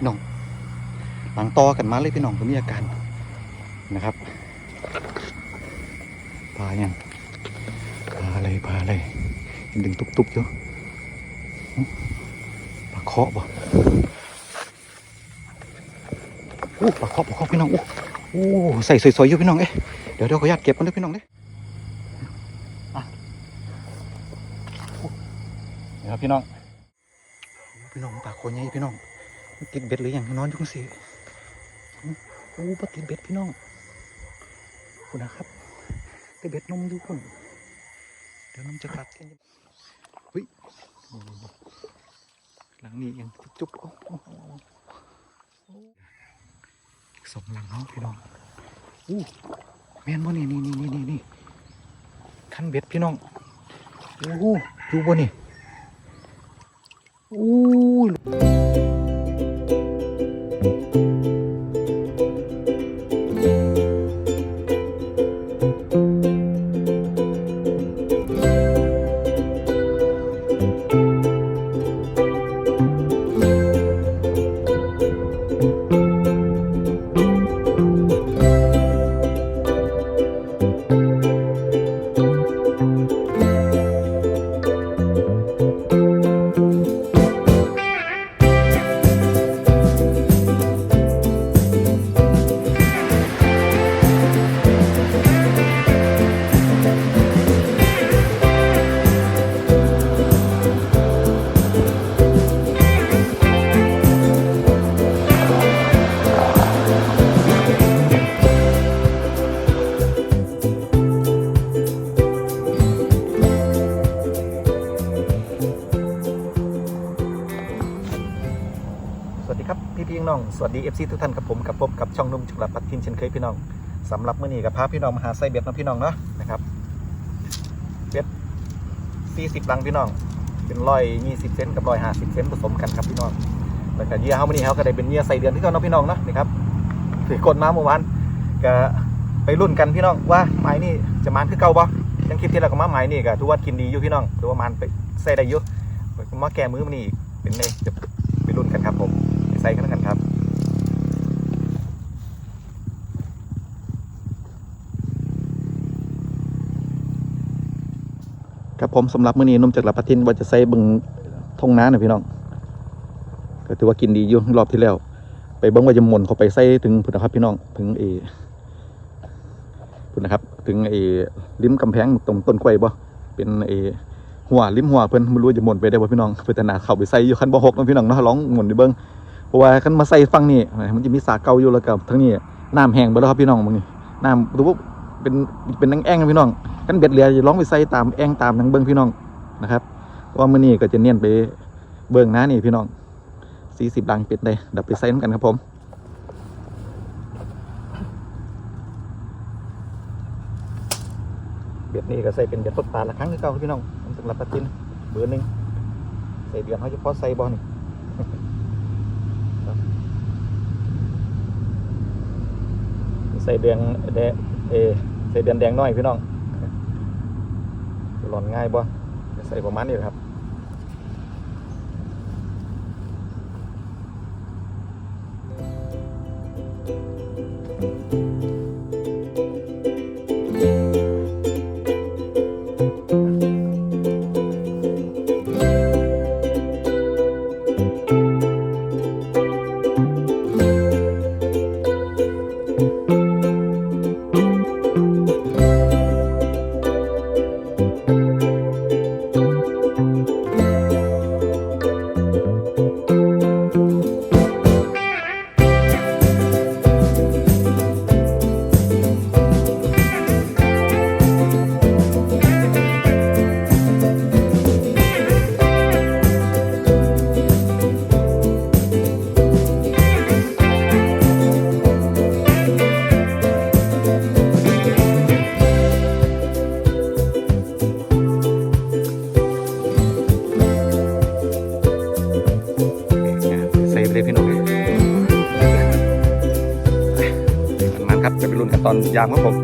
พี่น้องหลังตอกันมาเลยพี่น้องก็มีอาการนะครับปลายังปลาอะไรปลาอะไรยังดึงตุบๆอยู่หึปลาเคาะบ่โอ้ปลาเคาะปลาเคาะพี่น้องโอ้โอ้ใส่สวยๆอยู่พี่น้องเอ๊ะเดี๋ยวเดี๋ยวขออนุญาตเก็บมันด้วยพี่น้องเด้อะโอ้เดี๋ยวครับพี่น้องพี่น้องปากโคนใหญ่พี่น้อง ติดเบ็ดหรือยังนอนอยุ่งสิโอ้ปติดเบ็ดพี่น้องคุณนะครับติดเบ็ดนมอยู่คุณเดี๋ยวนมจะกัดกันเฮ้ยหลังนี้ยังจุ๊บๆโอ้สองหลังเนาพี่น้องอู้แม่นบ่นี่นี่นี่นี่นี่นี่คันเบ็ดพี่น้องโอ้โหอยู่บ่นี่อู้ วัสดีเอฟซีทุกท่านกับผมกับพบกับช่องนุ่มจุกหลับปัดทินเช่นเคยพี่น้องสำหรับเมื้อนี้กับพาพี่น้องมาหาไส้เบ็ดนะพี่น้องเนาะนะครับเบ็ด40ลังพี่น้อง เป็นร้อยยี่สิบเซนกับร้อยห้าสิบเซนผสมกันครับพี่น้องแล้วก็เยื่อเขาเมื้อนี้เขาก็ได้เป็นเยื่อใส่เดือนที่เขาเนาะพี่น้องเนาะนี่ครับถือกดมาเมื่อวานก็ไปรุ่นกันพี่น้องว่าไม้นี่จะมันคือเก่าบ่ยังคลิปที่เราก็มาไม้นี่ก็ทุกวัดกินดีอยู่พี่น้องถือว่ามันไปใส่ได้อยู่มาแก้มือมันนี่อีกเป็นไงจะไปรุ่นกันครับผมไปใส่กันแล้วกันครับ ครับผมสำหรับมื้อนี้นมจากลาพัทินว่าจะใส่บึงทงน้าน่ยพี่น้องก็ถือว่ากินดีอยู่รอบที่แล้ว ไปเบิ้งว่าจะหม่นเขาไปใส่ถึงพุ่นนะครับพี่น้องถึงเอพุ่นนะครับ ถึงเอริมกำแพงตรงต้นกล้วยบ่เป็นเอหัวริมหัวเพิ่นไม่รู้จะหม่นไปได้บ่พี่น้องเพิ่นแต่นาเข้าไปใส่อยู่คันบ่หกนะพี่น้องนาะลองหม่นไปเบิ่งเพราะว่าคันมาใส่ฝั่งนี้มันจะมีสาเก่าอยู่แล้วก็ทั้งนี้น้ำแห้งไปแล้วครับพี่น้องมึงน้ำดูว่าเป็นเป็นนังแอ่งนะพี่น้อง กันเบ็ดเรือจะร้องไปใส่ตามแองตามทางเบิ้งพี่น้องนะครับว่ามื้อนี้ก็จะเน้นไปเบิ้งนะนี่พี่น้องสี่สิบลังเป็ดเลยเดี๋ยวไปใส่น้ำกันครับผมเบ็ดนี่ก็ใส่เป็นเบ็ดตกปลาละครั้งที่เก่าพี่น้องสำหรับปลาจินเบอร์หนึ่งใส่เดือนเขาจะพอใส่บอลนี่ใส่เดือนแดงเอใส่เดือนแดงน้อยพี่น้อง หล่อนง่ายบ่ใส่ประมาณนี้ครับใกับตอนยามครับผม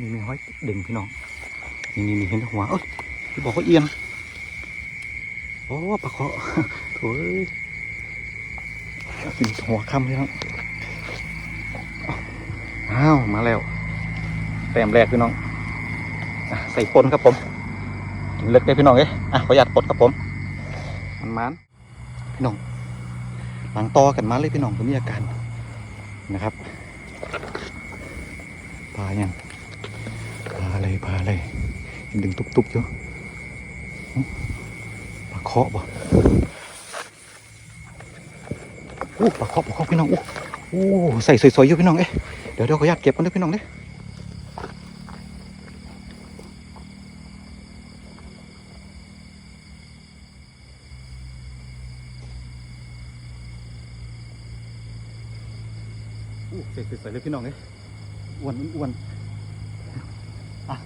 นี่มีห้อยเด่งพี่น้อง นี่มีเห็นหัวเอ้ยพี่บอกเขาเอียน โอ้ปลาเคาะ หัวค่ำพี่น้องอ้าวมาแล้วแต้มแรกพี่น้องอใส่ปนครับผมเล็กได้พี่น้องเอ้ยอะขออนุญาตปดครับผมมันมันพี่น้องหลังตอกันมาเลยพี่น้องก็มีอาการนะครับปลาอยังปลาอะไรปลาอะไรยังดึงตุบๆอยู่ปลาเคาะบ่ อู้ปลาเคาะปลาเคาะพี่น้องอู้อู้ใส่สวยๆอยู่พี่น้องเอ้ยเดี๋ยวเดี๋ยวขออนุญาตเก็บกันด้วยพี่น้องเด้อู้ใส่สวยๆเลยพี่น้องเอ้ยอ้วนอ้วนอะ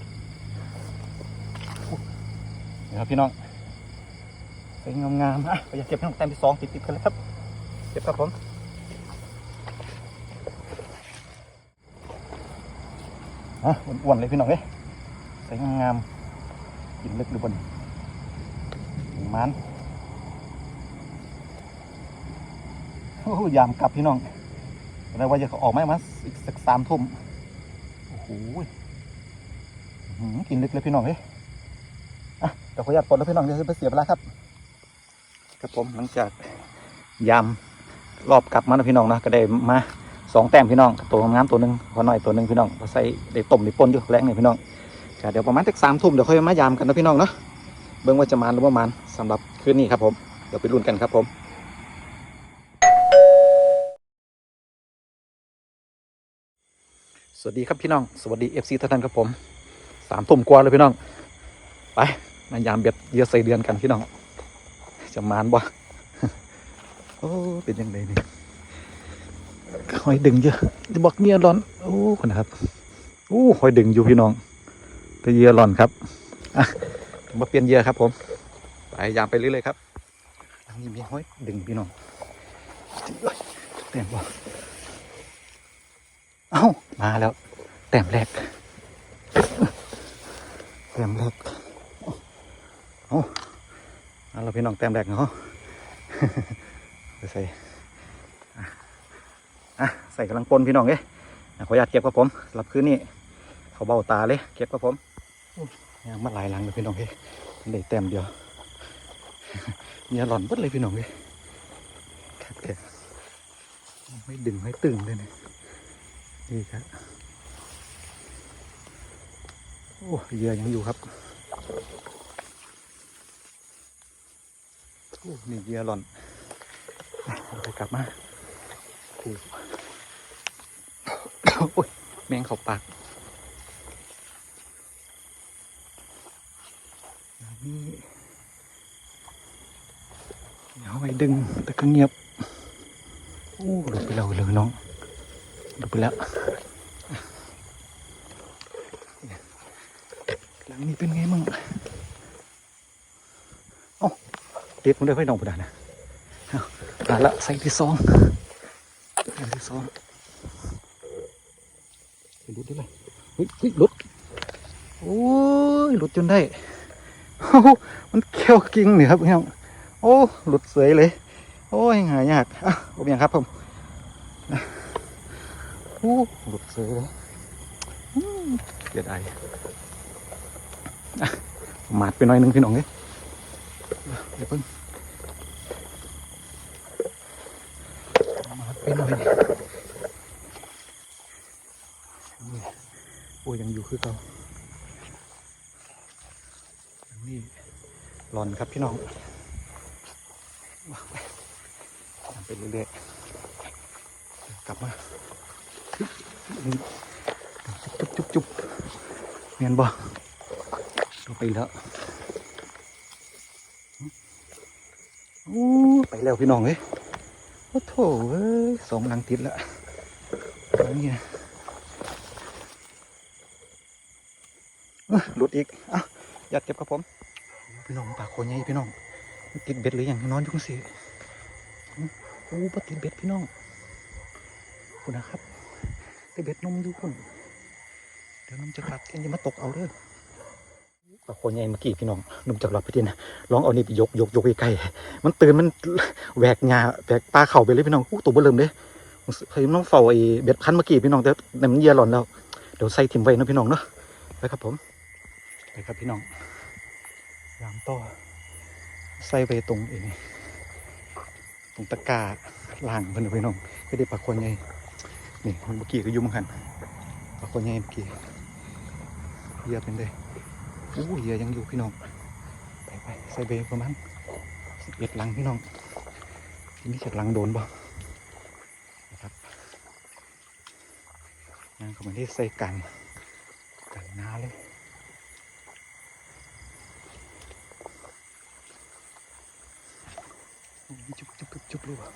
เดี๋ยวครับพี่น้องใส่งามๆอะขออนุญาตเก็บพี่น้องแต้มที่สองติดๆกันเลยครับ ก็บครับผมอะอ้วนๆเลยพี่น้องเอ้ยใส่งามๆกินลึกหรือบนมันโอ้โหยามกลับพี่น้องแล้วว่าจะออกไหมมันอีกสักสามทุ่มโอ้โหอื้อหือกินลึกเลยพี่น้องเอ้ยอะเดี๋ยวขออนุญาตปลดแล้วพี่น้องเดี๋ยวจะไปเสียเวลาครับ ครับผมหลังจากยาม รอบกลับมานะพี่น้องนะก็ได้มาสองแต้มพี่น้องตัวงามตัวหนึ่งพอหน่อยตัวหนึ่งพี่น้องเราใส่ได้ต้มได้ป่นอยู่แรงนี่พี่น้องก็เดี๋ยวประมาณสักสามทุ่มเดี๋ยวค่อยมายามกันนะพี่น้องเนาะเบิ่งว่าจะมาหรือว่ามานสำหรับคืนนี้ครับผมเดี๋ยวไปลุ้นกันครับผมสวัสดีครับพี่น้องสวัสดีเอฟซีท่านครับผมสามทุ่มกว่าเลยพี่น้อง ไปมายามเบ็ดเยอะใส่เดือนกันพี่น้อง จะมานบ่ โอ้เป็นยังไงนี่หอยดึงเยอะจะบอกเมียร้อนโอ้คนนะครับโอ้หอยดึงอยู่พี่น้องแต่เยื่อร้อนครับอะมาเปลี่ยนเยื่อครับผมไปยามไปเรื่อยๆครับทางนี้มีหอยดึงพี่น้องแต้มบ่เอ้ามาแล้ว แต้มแรกแต้มแรกเอ้าเอาเราพี่น้องแต้มแรกเนาะ ใส่อะใส่กำลังปนพี่น้องเอ้ยขออนุญาตเก็บครับผมสำหรับคืนนี้เขาเบาตาเลย เก็บครับผมยังมาหลายหลังเลยพี่น้องเอ้ยได้แต้มเดียวเนี่ยหล่อนบดเลยพี่น้องเอ้ยครับแกไม่ดึงไม่ตึงเลยนี่นี่ครับโอ้เยื่อยังอยู่ครับโอ้นี่เยื่อหล่อน กลับมาโอ้โอ้ยแมงเขาปากนี่เดี๋ยวไปดึงแต่ก็เงียบโอ้หลุดไปแล้วเลยน้องหลุดไปแล้วหลังนี้เป็นไงมั่งเอ้าเด็ดมันได้ไฟน้องประดานะ เอามาละใส่ที่ซองอันที่สองไปหลุดได้ไหมเฮ้ยเฮ้ยหลุดโอ้ยหลุดจนได้โอ้มันเขี้ยวกิ่งนี่ครับพี่น้องโอ้หลุดเสยเลย โอ้ยหายากอะผมยังครับผมโอ้หลุดเสยเลยเสียดายอะหมาดไปหน่อยนึงพี่น้องเลยเดี๋ยวเพิ่ง มาเป็นหน่อยนี่โอ้ยยังอยู่ คือเก่ายังนี่หลอนครับพี่น้องว้าวไปเรื่อยๆกลับมาจุบจุบจุบเมียนบ่ลงไปแล้วโอ้ไปแล้วพี่น้องเอ้ยโอ้โถเอ้ยสองหลังติดละอันนี้นะเอ้ย หลุดอีกอะยัดเก็บครับผม พี่น้องปากโคใหญ่พี่น้องมันติดเบ็ดหรือยังนอนอยู่ข้างสิโอ้ปติดเบ็ดพี่น้องคุณนะครับติดเบ็ดนมอยู่คุณเดี๋ยวน้ำจะกลับเทียนจะมาตกเอาเด้อปลาโคนใหญ่เมื่อกี้พี่น้องนุ่มจากหลอดไปทีนะลองเอานี่ไปยกยกยกไปใกล้มันตื่นมันแหวกงาแหวกปลาเข่าไปเลยพี่น้องอู้ตัวเบอเริ่มเด้เคยน้องเฝ้าไอ้เบ็ดพันเมื่อกี้พี่น้องแต่แต่มันเหยียหล่อนแล้วเดี๋ยวใส่ถิ่มไว้นะพี่น้องเนาะไปครับผม ไปครับพี่น้องยามต่อใส่ไปตรงเองตรงตะกาล่างเพื่อนพี่น้องก็ได้ปลาคนใหญ่นี่เมื่อกี้ก็ยุ่งกันปลาคนใหญ่เมื่อกี้เหยียเป็นเด้อู้เหยื่อยังอยู่พี่น้องไปไปใส่เบประมาณสิบเอ็ดลังพี่น้องทีนี่จะลังโดนบ่นะครับนั่งเข้ามาที่ใส่กันกันหน้าเลย จุบจุบจุบจุบลยว่ะ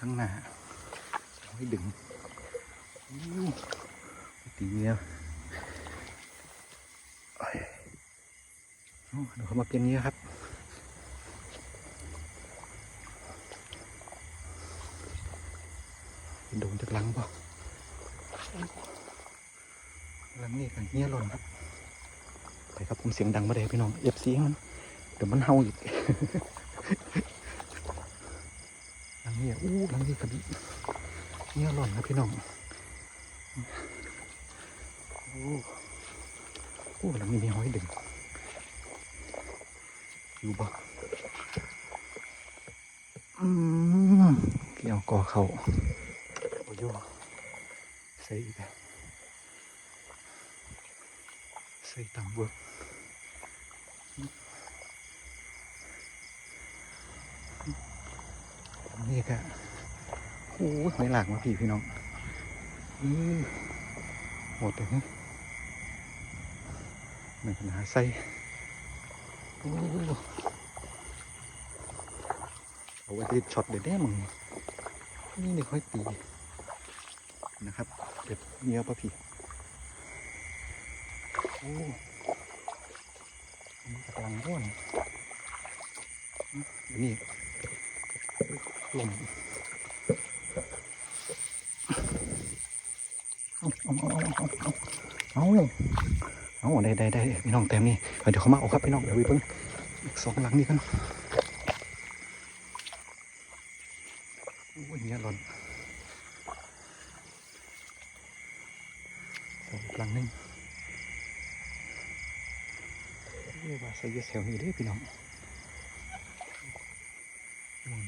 ข้างหน้าให้ดึงตีเงี้ยเดี๋ยวเขามาเปลี่ยนนี้ยครับโดนจากหลังเปล่าหลังนี่กันเงี้ยหล่นครับไปครับผมเสียงดังมาเลยพี่น้องเอฟซีมัน ดี๋ยวมันเฮาอีกหลังนี้อู้หลังนี้กันเงี้ยหล่นครับพี่น้องโอ้โอ้แล้วมีมีหอยดึงอยู่บ่อืมเกี่ยวกอเขาโอ้ยใส่อีกแล้วใส่ต่ำเวิร์ก นี่ก็โอ้หอยหลากมาพี่พี่น้องอหมดเลยนะไม่ปัญหาใส่โอ้เอาไว้ที่ช็อตเด็ดแน่มึงนี่นี่ค่อยตีนะครับเด็ดเงี้ยป่ะพี่โอ้นี่กำลังร่วนนี่ ลมเอาเอาเอาเอาเอาเอาได้ได้ได้พี่น้องเต็มนี่เดี๋ยวเขามาเอาครับพี่น้องเดี๋ยววิเพิ่งอีกสองหลังนี่กันโอ้ยเนี่ยหล่นสอีกหลังนึงเรียกว่าใส่เยอะแถวนี้เด้อพี่น้องอืม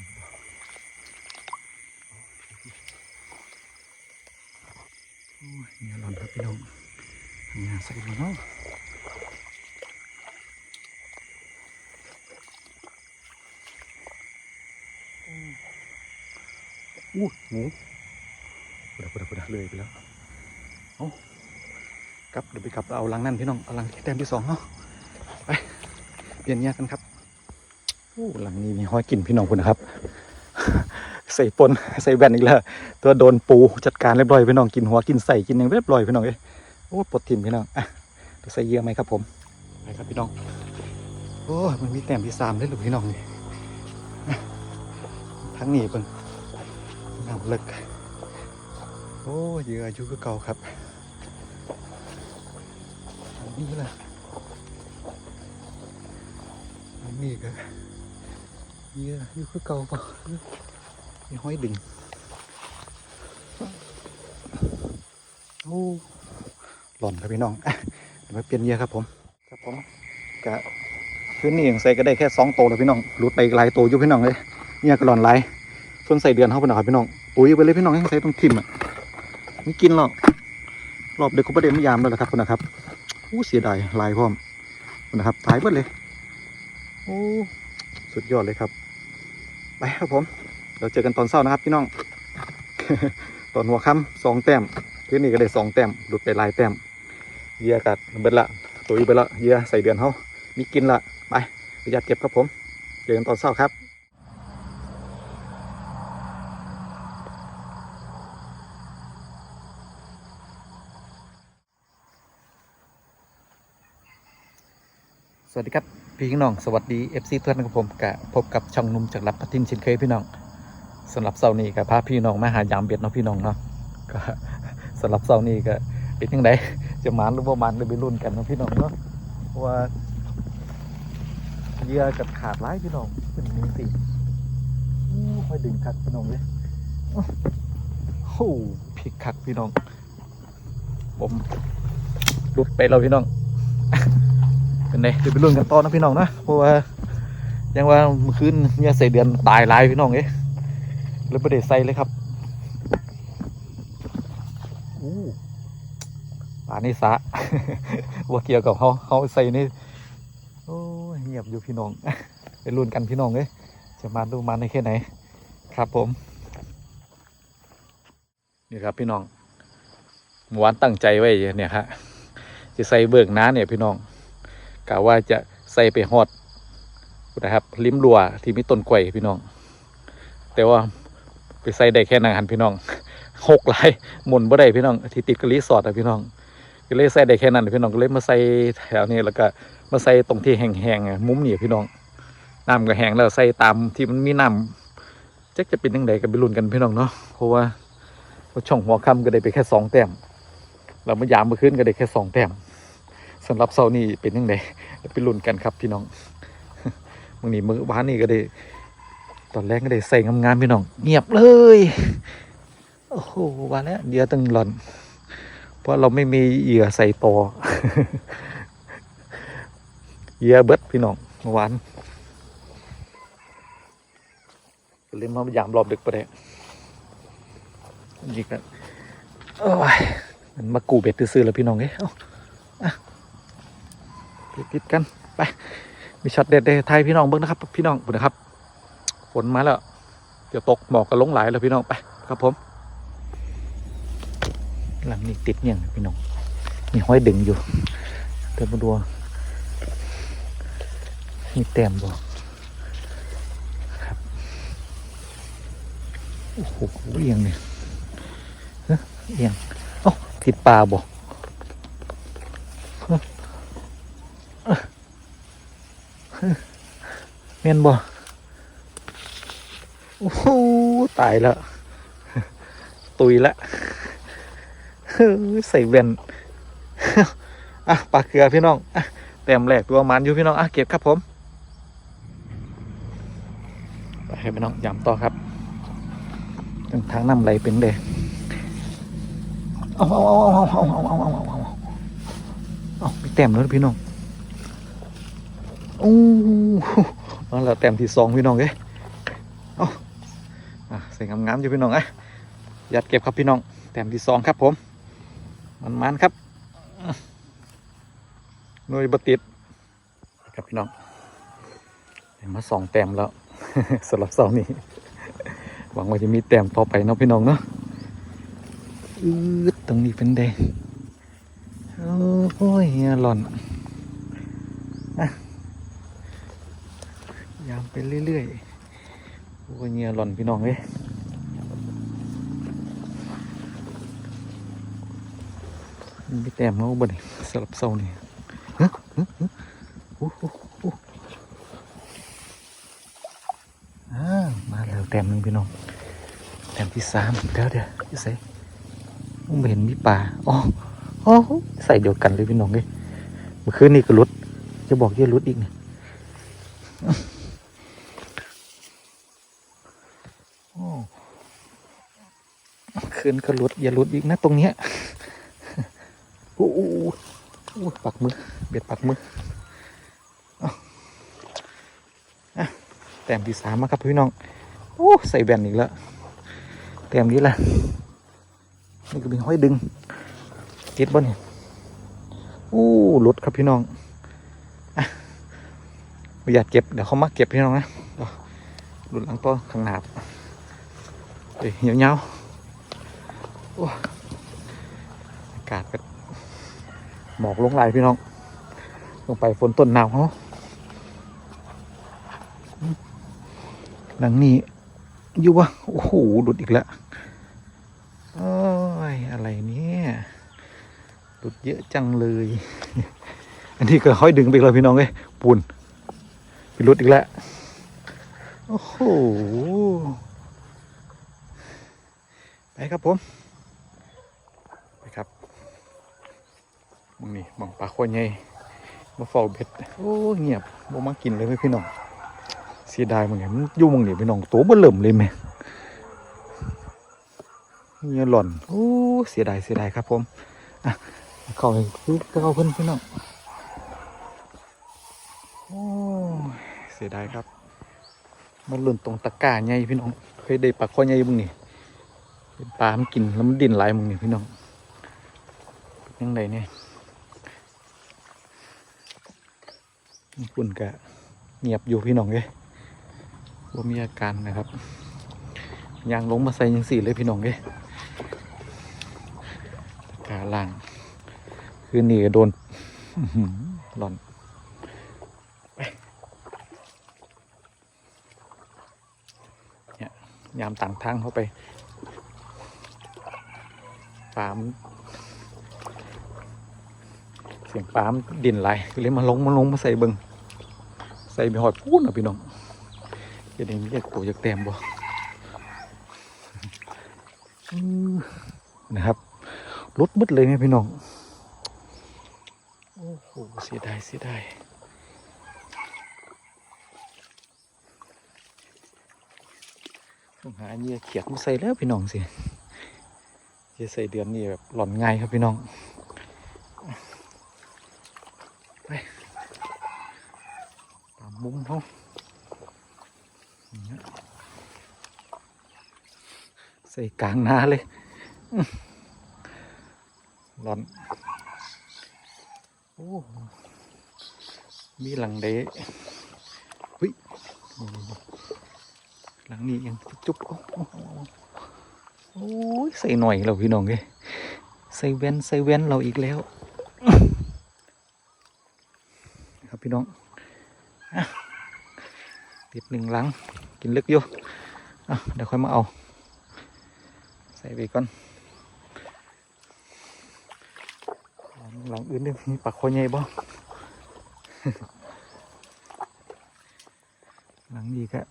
โอ้ยเนี่ยหล่นครับพี่น้อง งานใส่มาเนาะอู้หมูพุดาพุดาพุดาเลยไปแล้ว เอา กลับเดี๋ยวไปกับเอาลังนั่นพี่น้องเอาลังแต้มที่สองเนาะไปเปลี่ยนเงี้ยกันครับโอ้หลังนี้มีห้อยกลิ่นพี่น้องคุณนะครับ ใส่ปนใส่แว่นอีกแล้วตัวโดนปูจัดการเรียบร้อยพี่น้องกินหัวกินใส่กินอย่างเรียบร้อยพี่น้องเอ้ยโอ้ปลดถิ่นพี่น้องอะจะใส่เยื่อไหมครับผมไปครับพี่น้องโอ้มันมีแต้มที่สามเลยหรือพี่น้องนี่ทั้งนี้เป็นน้ำเลิกโอ้เยื่ออยู่ก็เก่าครับ นนี้แหละนนี้ก็เหยื่อยู่ก็เก่าปะมีห้อยดึงโอ้หล่อนครับพี่น้องอะเดี๋ยวมาเปลี่ยนเยื่อครับผม ครับผมกะพื้นนี่ยังใส่ก็ได้แค่สองโตวเลยพี่น้องหลุดไปหลายโตวอยู่พี่น้องเลยเนี่ยก็หลอนไหลายส่วนใส่เดือนเข้าไปหน่อยพี่น้องปุ๋ยไปเลยพี่น้องยังใส่ต้องทิมอะไม่กินหรอกรอบเด็กเขาประเด็นไม่ยามแล้วละครับคุณนะครับ อู้เสียดายลายพร้อมนะครับตายหมดเลยโอ้สุดยอดเลยครับ ไปครับผม เราเจอกันตอนเช้านะครับพี่น้อง ตอนหัวค่ำสองแต้มพื้นนี่ก็ได้สองแต้มหลุดไปลายแต้มเยื่อกัดเบิดละตุยไปละเยื่อใส่เดือนเขามีกินละไปประหยัดเก็บครับผม เจอกันตอนเช้าครับ สวัสดีครับพี่น้องสวัสดี FC ทุกท่านครับผมกะพบกับช่องนุ่มจากรับพัทินเช่นเคยพี่น้องสำหรับเสาร์นี้กับพาพี่น้องมาหายามเบ็ดเนาะพี่น้องเนาะก็สำหรับเสาร์นี้ก็เป็นยังไงจะมานหรือว่ามันเลยไปรุ่นกันเนาะพี่น้องเนาะว่าเหยื่อกับขาดร้ายพี่น้องเป็นมีสิอู้ค่อยดึงคักพี่น้องเลยโอ้โหพิกคักพี่น้อง ผมหลุดไปแล้วพี่น้อง เป็นไงเดี๋ยวไปรุ่นกันต่อนะพี่น้องนะเพราะว่ายังว่าเมื่อคืนเนี่ยใส่เดือนตายลายพี่น้องเอ้ยเลยไม่ได้ใส่เลยครับอู้ป่านี่สะว่าเกี่ยวกับเขาเขาใส่นี่โอ้เงียบอยู่พี่น้องไปรุ่นกันพี่น้องเอ้ยจะมาดูมันในแค่ไหน ครับผม นี่ครับพี่น้องเมื่อวานตั้งใจไว้เนี่ยฮะจะใส่เบิกน้าเนี่ยพี่น้อง กะว่าจะใส่ไปฮอดนะครับ ลิ้มรัวที่มีต้นกล้วยพี่น้อง แต่ว่าไปใส่ได้แค่นั้นหันพี่น้องหกหลายหมุนบ่ได้พี่น้องที่ติดกับรีสอร์ทอะพี่น้องก็เลยใส่ได้แค่นั้นพี่น้องก็เลยมาใส่แถวนี้แล้วก็มาใส่ตรงที่แห้งๆอะมุมนี่พี่น้องน้ำก็แห้งแล้วใส่ตามที่มันมีน้ำจักจะเป็นยังไงก็ไปลุ้นกันพี่น้องเนาะเพราะว่าเพราะช่องหัวค่ำก็ได้ไปแค่สองแต้มเรามายามเมื่อคืนก็ได้แค่สองแต้ม สำหรับเซานี่เป็นยังไงไปลุ้นกันครับพี่น้องมื่อนี้มื้อวานนี่ก็ได้ ตอนแรกก็ได้ใส่งามๆพี่น้อง เงียบเลย โอ้โหวันนี้เดี๋ยวตึงหล่อน เพราะเราไม่มีเหยื่อใส่ต่อเหยื่อเบิดพี่น้องเมื่อวานเลยมายามรอบดึกไปเลยยิงกันโอ้ยมันมากูเบ็ดซื้อๆแล้วพี่น้องเอ้ ปิดกันไปมีช็อตเด็ดๆไทยพี่น้องเบิ้งนะครับ พี่น้องบุนะครับฝนมาแล้วเดี๋ยวตกหมอกกันลงไหลายแล้วพี่น้องไปครับผม หลังนี้ติดเนี่ยพี่น้องมีห้อยดึงอยู่เดี๋ยวมาดูมีแต้มบ่ครับโอ้โหเอียงเนี่ยเฮ้ยเอียงเอ้าติดปลาบ่ เมียนบ่โอ้โหตายแล้วตุยละเฮ้ยใส่แว่นอะปลาเกลือพี่น้องอะแต้มแรกตัวมันอยู่พี่น้องอะเก็บครับผมไปให้พี่น้องยำต่อครับทางน้ำไหลเป็นเดเอาเอาเอาเอาเอาเอาเอาเอาเอาเอาเอาไปแต้มแล้วพี่น้องโอ้เอแล้วแต้มที่สองพี่น้องเอ้ยเอาอะใส่งามๆอยู่พี่น้องอะยัดเก็บครับพี่น้อง แต้มที่สองครับผม มันมันๆครับหน่วยบติดครับพี่น้องได้มาสองแต้มแล้วสำหรับเสานี้ หวังว่าจะมีแต้มต่อไปเนาะพี่น้องเนาะอืดตรงนี้เป็นแดงโอ้ยหล่อนอะ ไปเรื่อยๆโอ้เฮียหล่อนพี่น้องเลยมีแต้มเขาบ่นสลับเศร้านี่ฮะฮะฮะโอ้โหโอ้อ่ามาแล้วแต้มหนึ่งพี่น้องแต้มที่สามเดี๋ยวเดี๋ยวจะใส่ไม่เห็นมีปลาอ๋ออ๋อใส่เดียวกันเลยพี่น้องเลยเมื่อคืนนี่ก็หลุดจะบอกยี่ยหลุดอีกเนี่ยโอ้ คืนก็หลุดอย่าหลุดอีกนะตรงเนี้ยโอ้โหโอ้ปักมือ เบ็ดปักมืออะแต้มที่สามมาครับพี่น้องโอ้ใส่แบนอีกแล้วแต้มนี้แหละนี่ก็เป็นห้อยดึงเก็ดบ่เนี่ยโอ้หลุดครับพี่น้องอะไม่อยาเก็บเดี๋ยวเขามาเก็บพี่น้องนะหลุดหลังต้นข้างหนาบเฮ้ยเหี่ยว อากาศก็หมอกลงไหลายพี่น้อง ลงไปฝนต้นหนาวเขาหลังนี้อยู่วะโอ้โหหลุดอีกแล้วโอ้ยอะไรเนี่ยหลุดเยอะจังเลย อันนี้ก็ห้อยดึงไปเลยพี่น้องเอ้ยปูนไปหลุดอีกแล้วโอ้โหไปครับผม ไป มึงนี่มองปลาคอใหญ่มาเฝ้าเบ็ดโอ้เงียบบ่มากินเลยเว้ยพี่น้องเสียดายมึงเห็นมันยู่งมึงนี่พี่น้องตัวเบิ่เริ่มเลยแม่เงียหล่อนโอ้เสียดายเสียดายครับผมอะเข้าไปคือเข้าเพิ่นพี่น้องโอ้เสียดายครับมันหล่นตรงตะกร้าใหญ่พี่น้องเคยได้ปลาคอใหญ่มึงนี่เป็นปลามันกินแล้วมันดิ้นไหลมึงนี่พี่น้องยังไงเนี่ย คุณกะเงียบอยู่พี่น้องเลยว่ามีอาการนะครับยางลงมาใส่ยังสี่เลยพี่น้องเลยกาล่าง คือนี่ก็โดนหล่อนเนี่ยยามต่างทางเข้าไปปามเสียงปามดินไหลเลยมาลงมาลงมาใส่บิง ใส่ไปหอดพูดนะพี่น้องจะได้มีเรียกตัวจากแต้มบ่นะครับรถมืดเลยเนี่ยพี่น้อง โอ้โห เสียดายเสียดายต้องหาเหยื่อเขียดมาใส่แล้วพี่น้องสิเหยื่อใส่เดือนนี้แบบหล่อนง่ายครับพี่น้อง ไปตา มุมเขาองใส่กลางนาเลยอื้อหล่อนโอ้มีหลังเดะเฮ้ยหลังนี้ยังจุ๊บโอ้โหโอ้ยใส่หน่อยเราพี่น้องเอ้ยใส่แว่นใส่แว่นเราอีกแล้ว ครับพี่น้อง ติดหนึ่งหลัง กินลึกอยู่เดี๋ยวค่อยมาเอา ใส่ไปก่อนหลังอื่นเนี่ยมีปลาคอใหญ่บ่หลังนี้ก็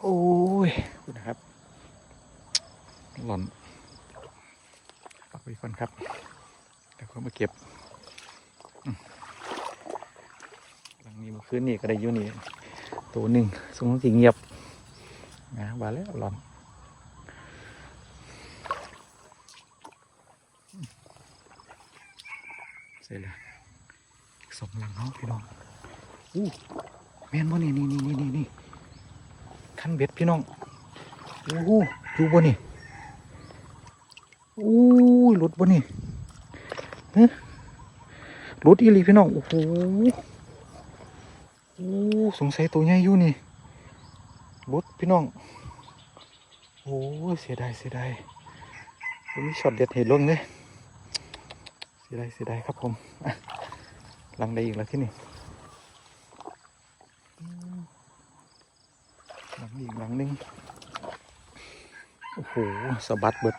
โอ้ยนะครับ หล่อนปักไว้ก่อนครับเดี๋ยวเขามาเก็บหลังนี้เมื่อคืนนี่ก็ได้อยู่นี่ ตัวหนึ่งสงสัยเงียบนะว่าแล้วลอนเสร็จแล้วสองหลังเขาพี่น้องอู้แม่นบ่นี่นี่นี่นี่นี่นี่คันเบ็ดพี่น้องโอ้โหดูบ่นี่อู้หลุดบ่นี่เฮะหลุดอีหลีพี่น้องโอ้โห สงสัยตัวใหญ่อยู่นี่หลุดพี่น้อง โอ้เสียดายเสียดายบ่มีช็อตเด็ดเห็นลงเลยเสียดายเสียดายครับผมหลังใดอีกแล้วที่นี่หลังอีกหลังหนึงโอ้โหสะบัดเบิด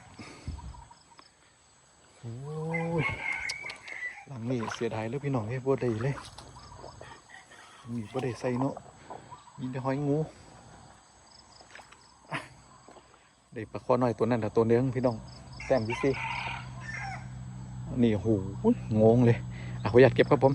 โอ้ยหลังนี้เสียดายเลยพี่น้องเอ้ยบ่ได้เลย มีประเดใส่เนาะมีหอยงูได้ปลาคอหน่อยตัวนั้นแต่ตัวเนื้องพี่น้องแต้มพี่สินี่โหงงเลยอะขออยากเก็บครับผม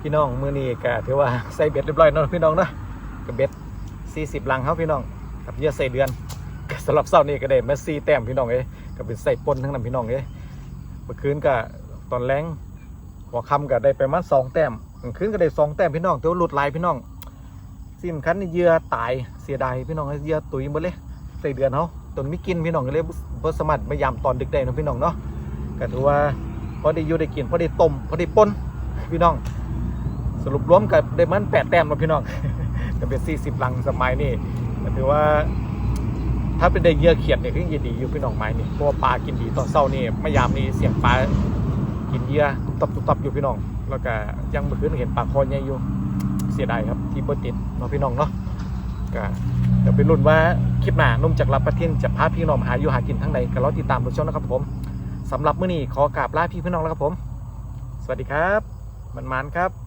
พี่ น้องมือนี้ก็ถือว่าใส่เบ็ดเรียบร้อยเนาะพี่น้องเนาะกับเบ็ด40ลังครับพี่น้องกับเยื่อใส่เดือนสำหรับเศร้านี้ก็ได้แมาซีแต้มพี่น้องเอ้ยก็เป็นใส่ปนทั้งนั้นพี่น้องเอ้ยเมื่อคืนก็ตอนแรงหัวคำก็ได้ไปมาสองแต้มกลางคืนก็ได้สองแต้มพี่น้องแต่ว่าหลุดลายพี่น้องสิ่งสำคัญนี่เยื่อตายเสียดายพี่น้องเยเหยื่อตุยหมดเลยใส่เดือนเขาตนไม่กินพี่น้องก็เลยบ่สามารถมายามตอนดึกได้นะพี่น้องเนาะก็ถือว่าพอได้อยู่ได้กินพอได้ต้มพอได้ปนพี่น้อง สรุปรวมกับได้มันแปดแต้มมาพี่น้องก็เป็นสี่สิบลังสมัยนี่ถือว่า ถ้าเป็นได้เหยื่อเขียดเนี่ยก็ยังดีอยู่พี่น้องไม้นี่เพราะว่าปลากินดีตอนเช้านี่ไม่ยามนี่เสียงปลากินเหยื่อตุบตับตุบตับอยู่พี่น้อง แล้วก็ยังเมื่อคืนเห็นปลาคอใหญ่อยู่เสียดายครับที่บ่ติดเนาะพี่น้องเนาะก็เดี๋ยวไปลุ้นว่าคลิปหน้านุ่มจากรับประเทศจะพาพี่น้องมาหาอยู่หากินทั้งใดก็รอติดตามดูช่องนะครับผมสำหรับมื้อนี้ขอกราบลาพี่พี่น้องแล้วครับผม สวัสดีครับมันมันครับ